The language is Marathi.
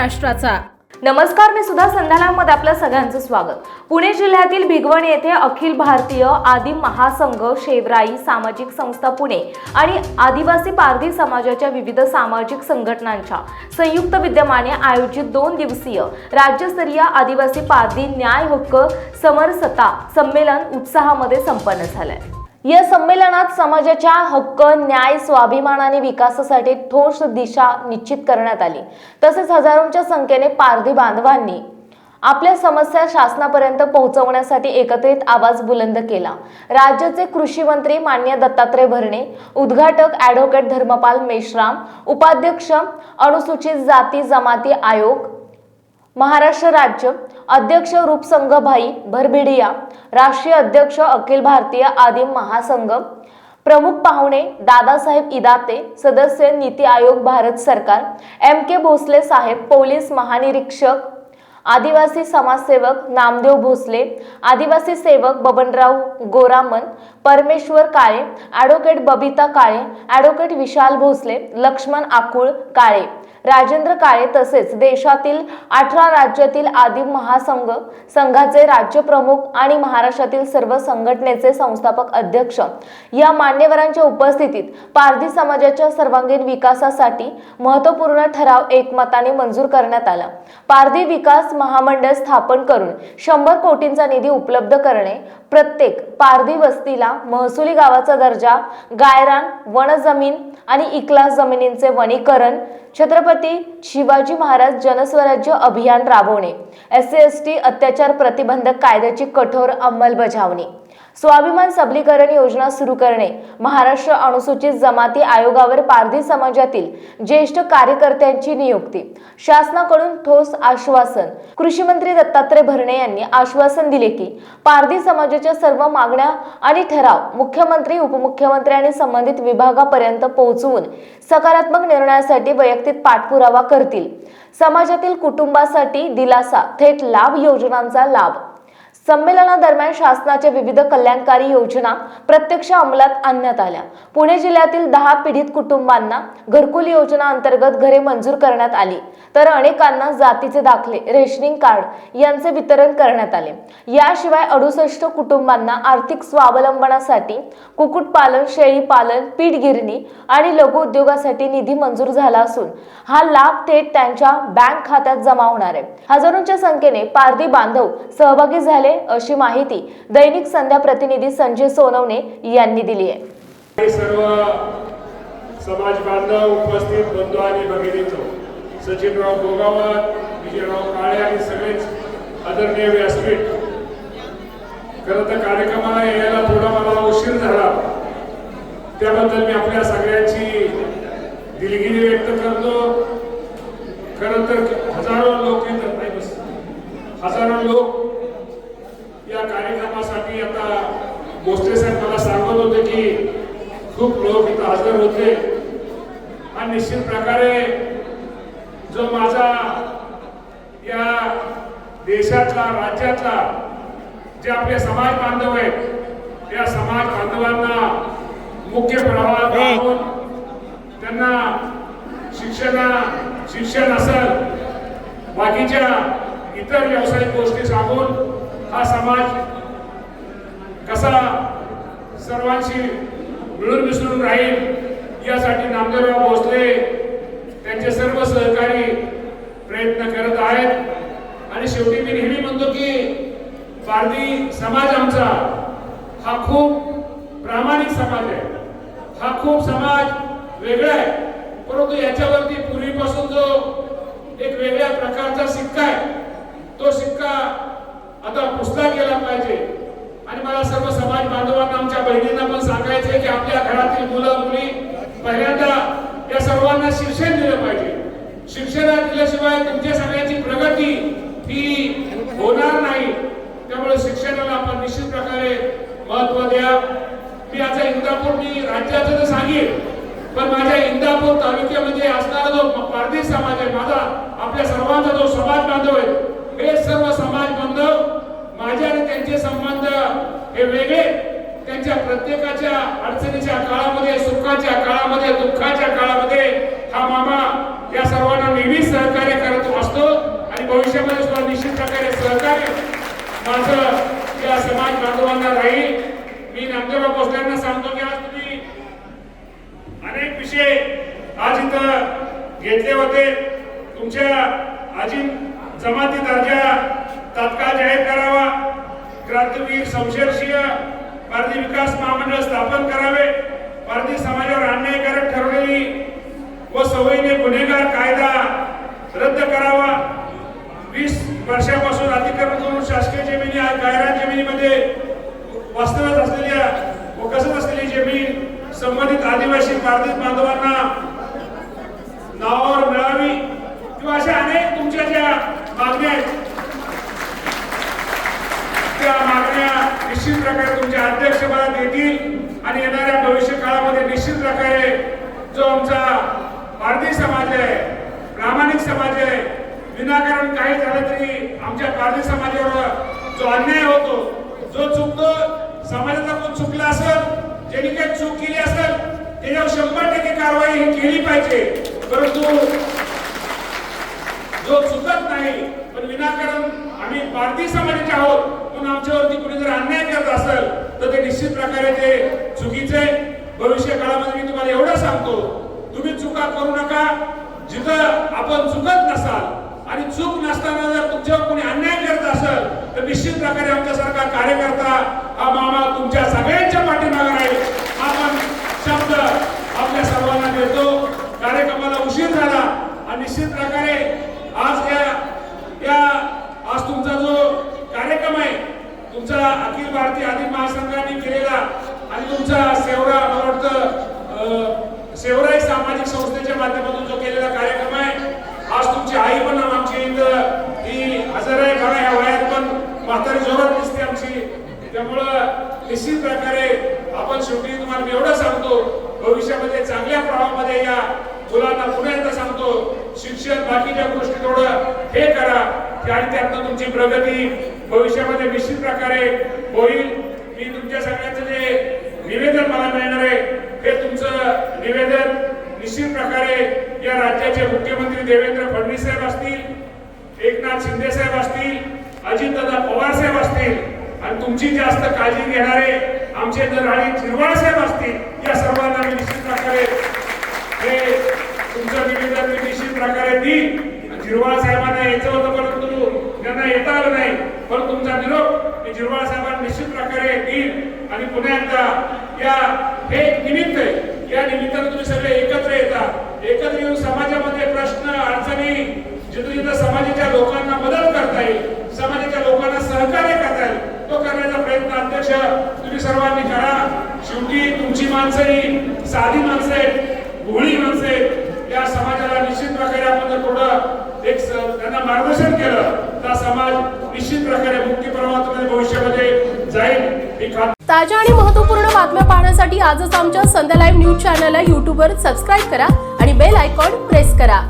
राष्ट्राचा नमस्कार मी सुद्धा संध्याकाळमध्ये आपलं सगळ्यांचं स्वागत. पुणे जिल्ह्यातील भिगवण येथे अखिल भारतीय आदिम महासंघ शेवराई सामाजिक संस्था पुणे आणि आदिवासी पारधी समाजाच्या विविध सामाजिक संघटनांच्या संयुक्त विद्यमाने आयोजित दोन दिवसीय राज्यस्तरीय आदिवासी पारधी न्याय हक्क समरसता संमेलन उत्साहामध्ये संपन्न झालंय. या संमेलनात समाजाच्या हक्क न्याय स्वाभिमान आणि विकासासाठी ठोस दिशा निश्चित करण्यात आली. तसेच हजारोंच्या संख्येने पारधी बांधवांनी आपल्या समस्या शासनापर्यंत पोहोचवण्यासाठी एकत्रित आवाज बुलंद केला. राज्याचे कृषी मंत्री मान्य दत्तात्रय भरणे उद्घाटक ॲडव्होकेट धर्मपाल मेश्राम उपाध्यक्ष अनुसूचित जाती जमाती आयोग महाराष्ट्र राज्य अध्यक्ष रूपसंघभाई भरभिडिया राष्ट्रीय अध्यक्ष अखिल भारतीय आदिम महासंघ प्रमुख पाहुणे दादासाहेब इदाते सदस्य नीती आयोग भारत सरकार एम के भोसले साहेब पोलीस महानिरीक्षक आदिवासी समाजसेवक नामदेव भोसले आदिवासी सेवक बबनराव गोरामन परमेश्वर काळे ॲडव्होकेट बबिता काळे ॲडव्होकेट विशाल भोसले लक्ष्मण आकुळ काळे राजेंद्र काळे तसेच देशातील अठरा राज्यातील आदिम महासंघ संघाचे राज्य प्रमुख आणि महाराष्ट्रातील सर्व संघटनेचे संस्थापक अध्यक्ष. या मान्यवरांच्या उपस्थितीत पारधी समाजाच्या सर्वांगीण विकासासाठी महत्त्वपूर्ण ठराव एकमताने मंजूर करण्यात आला. पारधी विकास महामंडळ स्थापन करून शंभर कोटींचा निधी उपलब्ध करणे प्रत्येक पारधी वस्तीला महसुली गावाचा दर्जा गायरान वनजमीन आणि इकलास जमिनींचे वनीकरण छत्रपती शिवाजी महाराज जनस्वराज्य अभियान राबवणे एस सी एस टी अत्याचार प्रतिबंधक कायद्याची कठोर अंमलबजावणी. स्वाभिमान सबलीकरण योजना सुरू करणे महाराष्ट्र अनुसूचित जमाती आयोगावर पारधी समाजातील ज्येष्ठ कार्यकर्त्यांची नियुक्ती शासनाकडून ठोस आश्वासन कृषी मंत्री दत्तात्रय भरणे यांनी आश्वासन दिले की पारधी समाजाच्या सर्व मागण्या आणि ठराव मुख्यमंत्री उपमुख्यमंत्री आणि संबंधित विभागापर्यंत पोहोचवून सकारात्मक निर्णयासाठी वैयक्तिक पाठपुरावा करतील. समाजातील कुटुंबासाठी दिलासा थेट लाभ योजनांचा लाभ संमेलनादरम्यान शासनाच्या विविध कल्याणकारी योजना प्रत्यक्ष अंमलात आणण्यात आल्या. पुणे जिल्ह्यातील दहा पीडित कुटुंबांना घरकुल योजना अंतर्गत घरे मंजूर करण्यात आली. तर अनेकांना जातीचे दाखले रेशनिंग कार्ड यांचे वितरण करण्यात आले. याशिवाय अडुसष्ट कुटुंबांना आर्थिक स्वावलंबनासाठी कुक्कुटपालन शेळीपालन पीठ गिरणी आणि लघु उद्योगासाठी निधी मंजूर झाला असून हा लाभ थेट त्यांच्या बँक खात्यात जमा होणार आहे. हजारोंच्या संख्येने पारधी बांधव सहभागी झाले अशी माहिती दैनिक संध्या प्रतिनिधी संजय सोनवणे यांनी दिली आहे. सर्व समाज बांधव उपस्थित बंधू आणि भगिनींनो सचिनराव गोगावत विजयराव काळे आणि सगळेच आदरणीय व्यासपीठ खरं तर कार्यक्रमाला यायला थोडा मला उशीर झाला. त्याबद्दल मी आपल्या सगळ्यांची दिलगिरी व्यक्त करतो. खरं तर हजारो लोक येतात नाही बस. हजारो लोक या कार्यक्रमासाठी आता गोष्टी साहेब मला सांगत होते की खूप लोक इथं हजर होते. आणि निश्चित प्रकारे जो माझा या देशातला राज्यातला जे आपले समाज बांधव आहेत त्या समाज बांधवांना मुख्य प्रवाहात आणून त्यांना शिक्षणा शिक्षण असेल बाकीच्या इतर व्यावसायिक गोष्टी सांगून हा समाज कसा सर्वांशी मिळून मिसळून राहील यासाठी नामदेवराव भोसले त्यांचे सर्व सहकारी प्रयत्न करत आहेत. आणि शेवटी मी नेहमी म्हणतो की पारधी समाज आमचा हा खूप प्रामाणिक समाज आहे. हा खूप समाज वेगळा आहे. परंतु याच्यावरती पूर्वीपासून जो एक वेगळ्या प्रकारचा सिक्का आहे तो सिक्का आता पुसला गेला पाहिजे. आणि मला सर्व समाज बांधवांना आमच्या बहिणींना पण सांगायचे की आपल्या घरातील मुलं मुली पहिल्यांदा या सर्वांना शिक्षण दिलं पाहिजे. शिक्षणात दिल्याशिवाय तुमच्या सगळ्याची प्रगती ही होणार नाही. त्यामुळे शिक्षणाला आपण निश्चित प्रकारे महत्त्व द्या. मी आता इंदापूर मी राज्याचं तर सांगेन पण माझ्या इंदापूर तालुक्यामध्ये असणारा जो पारधी समाज आहे माझा आपल्या सर्वांचा जो समाज बांधव आहे हे सर्व समाज बांधव माझे आणि त्यांचे संबंध हे वेगळे त्यांच्या प्रत्येकाच्या अडचणीच्या काळामध्ये सुखाच्या काळामध्ये दुःखाच्या काळामध्ये हा मामा या सर्वांना नेहमीच सहकार्य करत असतो आणि भविष्यामध्ये सुद्धा निश्चित प्रकारे सहकार्य माझं या समाज बांधवांना राहील. मी नामदेवराव भोसल्यांना सांगतो की आज तुम्ही अनेक विषय आज इथं घेतले होते. तुमच्या आजी जमाती दर्जा तात्काळ जाहीर करावा. क्रांतीवीर शमशेरसिंह भारतीय विकास महामंडळ स्थापन करावे. भारतीय समाजावर अन्यायकारक ठरवलेली व सवयीने गुन्हेगार कायदा रद्द करावा. वीस वर्षापासून अतिक्रमण करून शासकीय जमिनी आज गायरान जमिनीमध्ये वास्तव्यात असलेल्या व कसत असलेली जमीन संबंधित आदिवासी बाधित बांधवांना नावावर मिळावी किंवा अशा अनेक तुमच्या ज्या मागण्या आहेत त्या मागण्या निश्चित प्रकारे तुमच्या आशीर्वाद देतील आणि येणाऱ्या भविष्य काळामध्ये निश्चित प्रकारे जो आमचा भारतीय समाज आहे प्रामाणिक समाज आहे विनाकारण काही झालं तरी आमच्या भारतीय समाजावर जो अन्याय होतो जो चुकतो समाजाचा कोण चुकला असेल ज्यांनी काही चूक केली असेल त्याच्यावर शंभर टक्के कारवाई ही केली पाहिजे. परंतु जो चुकत नाही पण विनाकारण आम्ही भारतीय समाजाचे आहोत म्हणून आमच्यावरती कुणी जर अन्याय करत असेल तर ते निश्चित प्रकारे ते चुकीचे भविष्य काळामध्ये मी तुम्हाला एवढं सांगतो तुम्ही चुका करू नका जिथं आपण चुकत नसाल आणि चूक नसताना जर तुमच्यावर कोणी अन्याय करत असेल तर निश्चित प्रकारे आमच्यासारखा कार्यकर्ता हा मामा तुमच्या सगळ्यांच्या पाठीमागे राहील हा पण शब्द आपल्या सर्वांना देतो कार्यक्रमाला उशीर झाला आणि निश्चित प्रकारे आज या या आज तुमचा जो कार्यक्रम आहे तुमचा अखिल भारतीय आदिम महासंघाने केलेला आणि तुमचा सेवरा मला वाटतं अं, सेवराई सामाजिक संस्थेच्या माध्यमातून जो केलेला कार्यक्रम आहे आज तुमची आई पण आमची इथं ही हजर आहे बघा या वयात पण म्हातारी जोरात दिसते आमची त्यामुळं निश्चित प्रकारे आपण शेवटी तुम्हाला मी एवढं सांगतो भविष्यामध्ये चांगल्या प्रवाहामध्ये या मुलांना पुन्हा एकदा सांगतो शिक्षण बाकीच्या गोष्टी थोडं हे करा की आणि त्यातनं तुमची प्रगती भविष्यामध्ये निश्चित प्रकारे होईल. मी तुमच्या सगळ्यांचं जे निवेदन मला मिळणार आहे हे तुमचं निवेदन निश्चित प्रकारे या राज्याचे मुख्यमंत्री देवेंद्र फडणवीस साहेब असतील एकनाथ शिंदे साहेब असतील अजितदादा पवार साहेब असतील आणि तुमची जास्त काळजी घेणारे आमचे जर आणि झिरवाळ साहेब असतील या सर्वांना मी निश्चित प्रकारे हे तुमचं निवेदन मी निश्चित प्रकारे देईल झिरवाळ साहेबांना यायचं होतं परंतु त्यांना येता आलं नाही. पण तुमचा निरोप मी झिरवाळ साहेबांना निश्चित प्रकारे देईल आणि पुन्हा एकदा या हे एक निमित्त आहे या निमित्तानं तुम्ही सगळे एकत्र येता एकत्र येऊन समाजामध्ये प्रश्न अडचणी जिथं जिथं समाजाच्या लोकांना मदत करता येईल समाजाच्या लोकांना सहकार्य करता येईल तो करण्याचा प्रयत्न अध्यक्ष तुम्ही सर्वांनी करा शेवटी तुमची माणसं ही साधी माणसं आहेत भोळी माणसं आहेत या समाजाला निश्चित प्रकारे आपण जर थोडं एक त्यांना मार्गदर्शन केलं तर समाज निश्चित प्रकारे मुख्य प्रवाहामध्ये भविष्यामध्ये जाईल. ताज्या आणि महत्त्वपूर्ण बातम्या पाहण्यासाठी आजच आमच्या संध्या लाईव्ह न्यूज चॅनलला यूट्यूबवर सबस्क्राईब करा आणि बेल आयकॉन प्रेस करा.